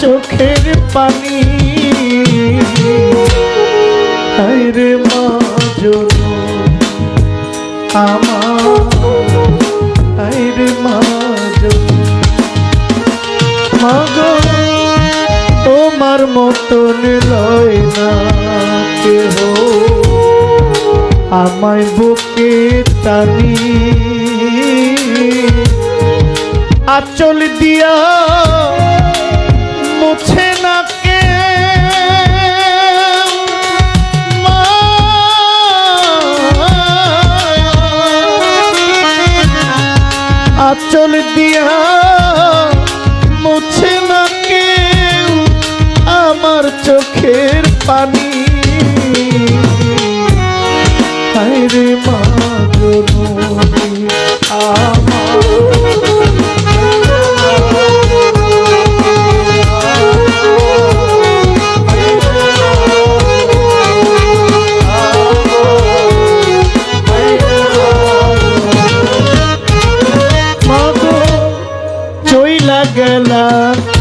চোখের পানি। রে মা আমার। মা তোমার মতন লয় না কেহ। আমায় বুকে টানি। আচল দিয়া চোখের পানি। হায়রে মা গেলা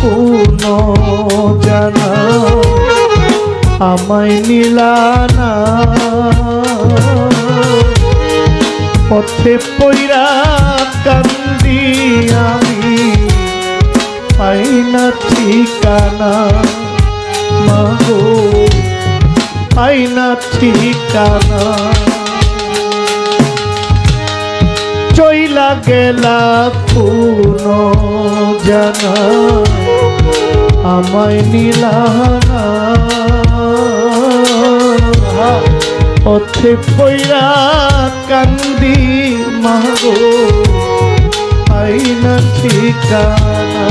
কোন জানা। আমায় নিলানা পথে পইরা কান্দি আমি। পাই না ঠিকানা মাগো পাই না ঠিকানা। চইলা গেলা কোন জানা। আমায় নিলানা পথে পইরা কান্দি মাগো আইনা ঠিকানা।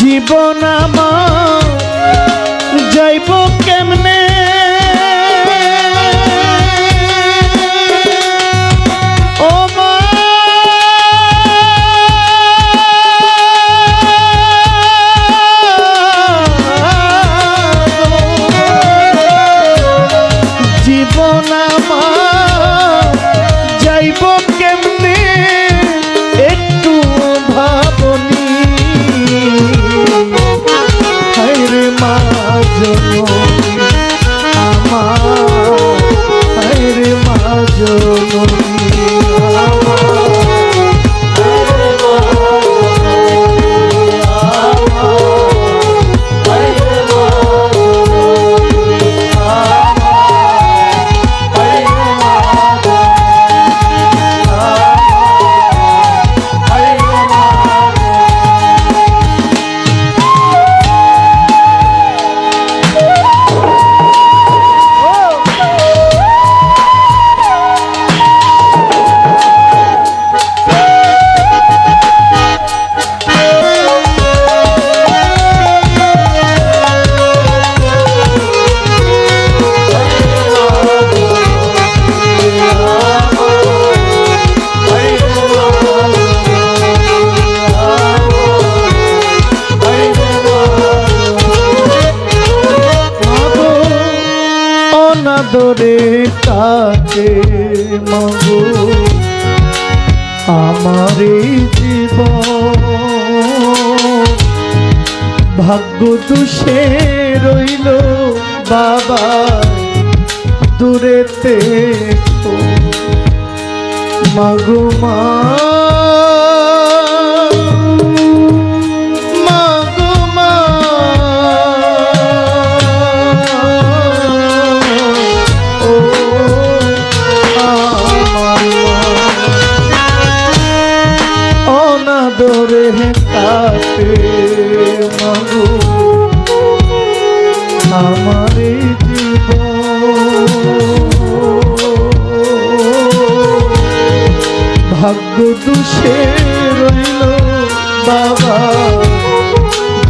জীবন আমার যাইব অনাদরে কাটে মাগো আমার জীবন। ভাগ্য দুষে রইল বাবা দূরেতে। মাগো মা। করে তাতে মাগো আমার ভাগ্য দুষে রইল বাবা।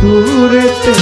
দূরেতে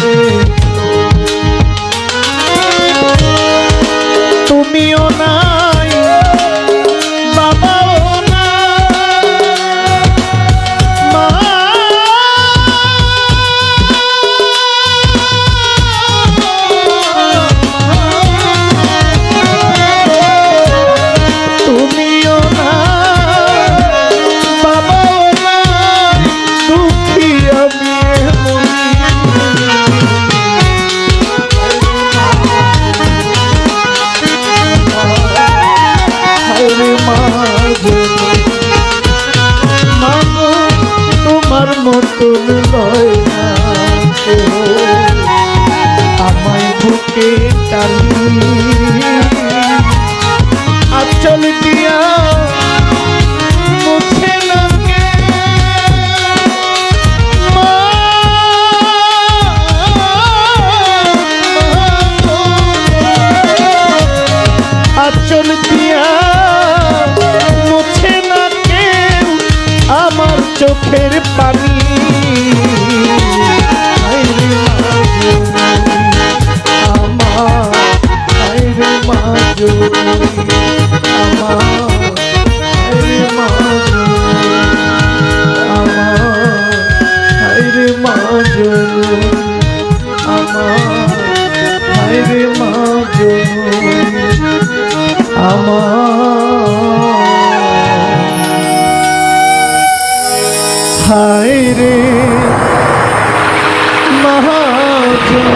ফুটে টানি আচলিত জনু আমার রে মা জনু আমার। রে মহাজন